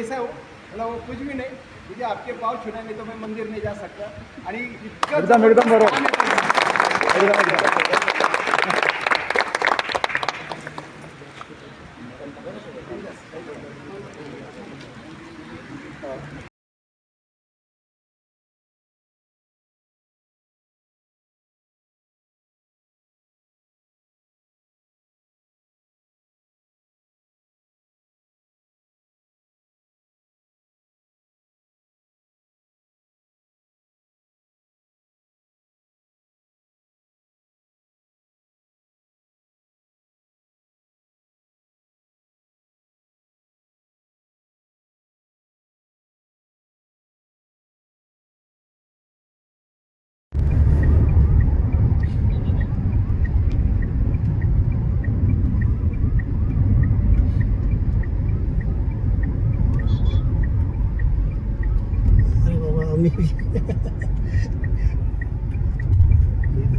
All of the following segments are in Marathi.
कैसा हो बोला वो कुछ भी नहीं मुझे आपके पाँव छूना नहीं तो मैं मंदिर नहीं जा सकता। आणि इतकं एकदम- एकदम बरोबर.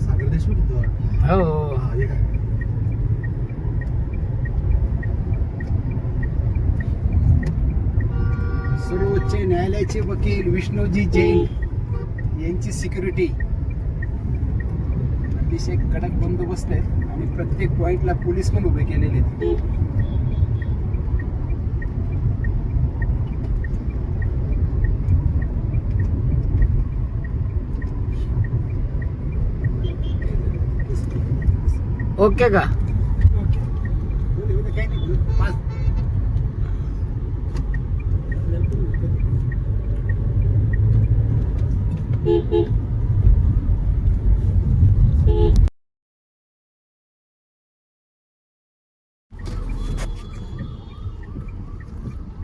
सागर देशमुख हो सर्वोच्च न्यायालयाचे वकील विष्णूजी जैन यांची सिक्युरिटी अतिशय कडक बंदोबस्त आहेत आणि प्रत्येक पॉइंटला पोलीस पण उभे केलेले आहेत. ओके का?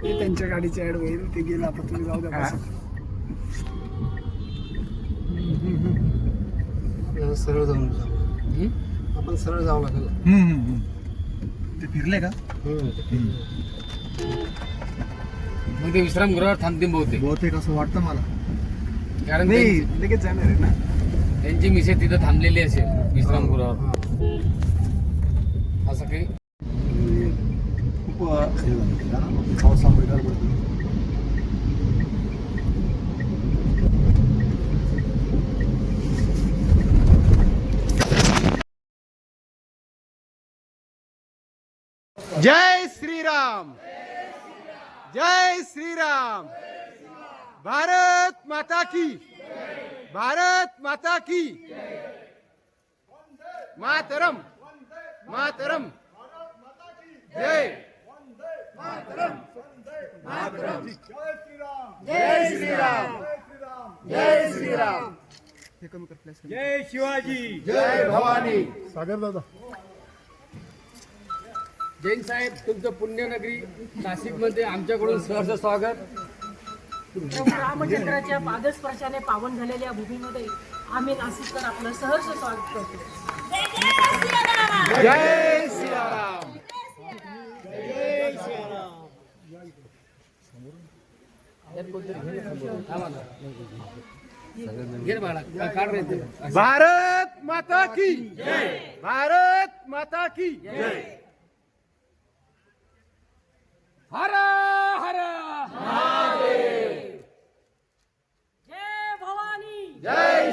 त्यांच्या गाडीची ऍड होईल ते गेलं आता तुम्ही जाऊ द्या सरळ जाऊन जाऊ. आपण सरळ जावं लागेल. हम्म, हम्म, हम्म. ते फिरले का? मग ते विश्रामगृहावर थांबतील बहुतेक. बहुतेक असं वाटतं मला. कारण नाही त्यांची- लगेच जाणार आहे ना. त्यांची मिसेस तिथं थांबलेली असेल विश्रामगृहावर असं काही? खूप अ, हे झालं. पावसामुळे गडबड. जय श्रीराम। जय श्रीराम। भारत माता की। भारत माता की। मातरम। मातरम। जय। जय श्रीराम। जय श्रीराम। जय शिवाजी। जय भवानी। सागर दादा. जैन साहेब तुमचं पुण्यनगरी नाशिकमध्ये आमच्याकडून सहर्ष स्वागत. रामचंद्राच्या पादस्पर्शाने पावन झालेल्या भूमीमध्ये आम्ही नाशिककर आपलं सहर्ष स्वागत करतो. जय काढ रे ते. भारत माता की भारत माता की हर हर जय भवानी जय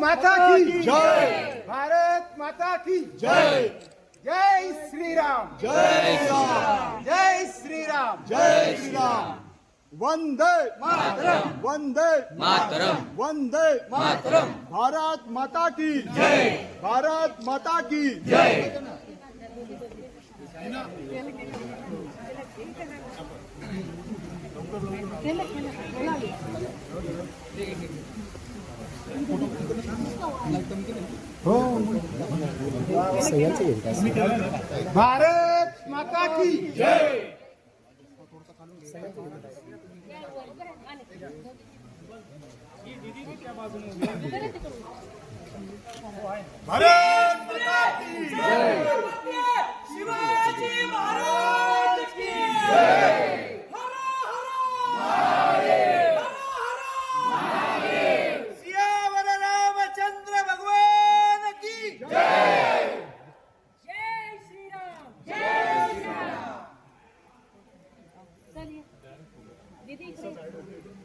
माता की जय। भारत माता की जय। जय। श्रीराम। जय श्रीराम। जय श्रीराम। जय श्रीराम। वंदे मातरम। वंदे मातरम। वंदे मातरम। भारत माता की जय। भारत माता की जय। भारत माता की जय. भारत माता की जय.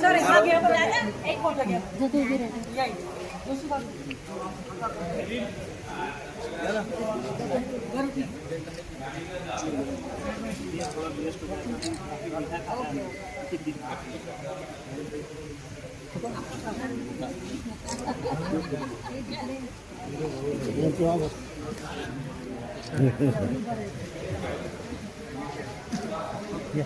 Sorry, mag je op een Ik moet er Ja, Ja.